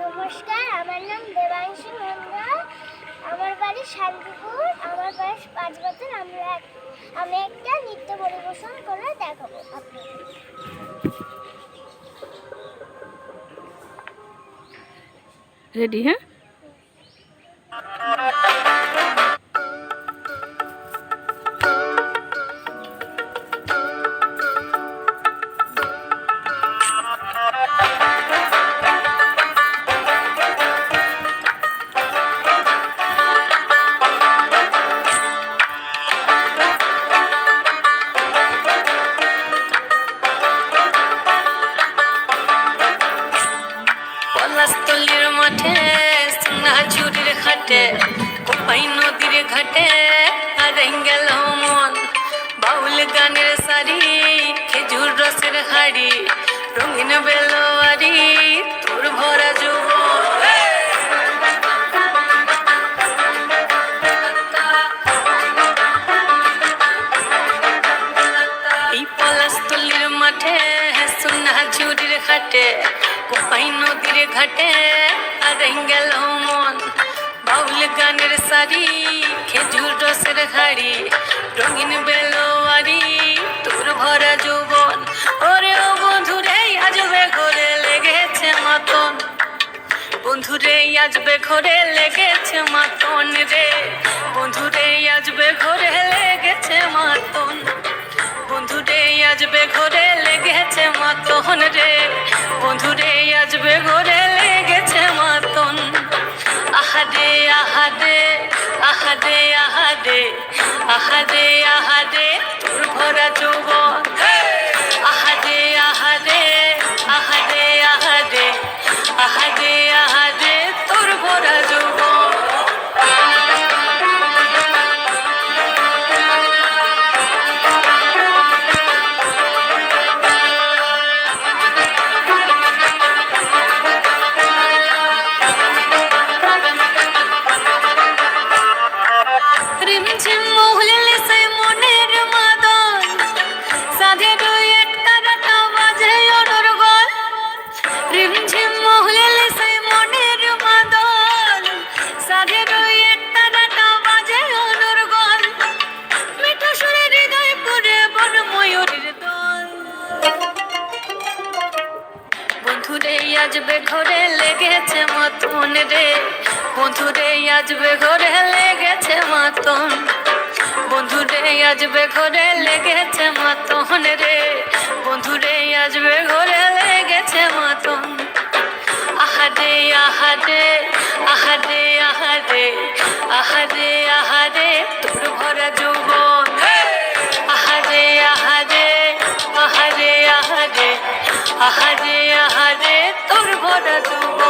নমস্কার, আমার নাম দেবাংশী মন্ডা আমার বাড়ি শান্তিপুর, আমার বয়স পাঁচ বছর, আমরা আমি একটা নৃত্য পরিবেশন করে দেখাবো আপনাকে রেডি হ্যাঁ? পলাশতলির মাঠে সোনা ঝুড়ির খাটে, কোপাই নদীর ঘাটে, আর গেল মন। বাউল গানের শাড়ি খেজুর রসের হাড়ি, রঙিন বেলোয়ারি, তোর ভরা যুবন। এই পলাশতলির মাঠে সোনা ঝুড়ির খাটে কোপাই নদীর ঘাটে আর গেল মন বাউল গানের শাড়ি খেজুর রসের হাড়ি রঙিন বেলোয়ারি তোর ভরা যৌবন ওরে ও বন্ধুরে আজবে ঘরে লেগেছে মাতন বন্ধুরে আজবে ঘরে লেগেছে মাতন রে বন্ধুরে আজবে ঘরে লেগেছে মাতন বন্ধুরে আজবে ঘরে লেগেছে মাতন রে বন্ধুরে আহাদে আহাদে আহাদে আহাদে আহাদে আহাদে ভরা যৌবন। আজবে ঘরে লেগেছে মতন রে। বন্ধুরে আজবে ঘরে লেগেছে মতন। বন্ধুরে আজবে ঘরে লেগেছে মতন রে। বন্ধুরে আজবে ঘরে লেগেছে মতন। আহাদে আহাদে আহাদে আহাদে আহাদে আহাদে তোর ভরা আহারে আহারে তোর ভরা যুব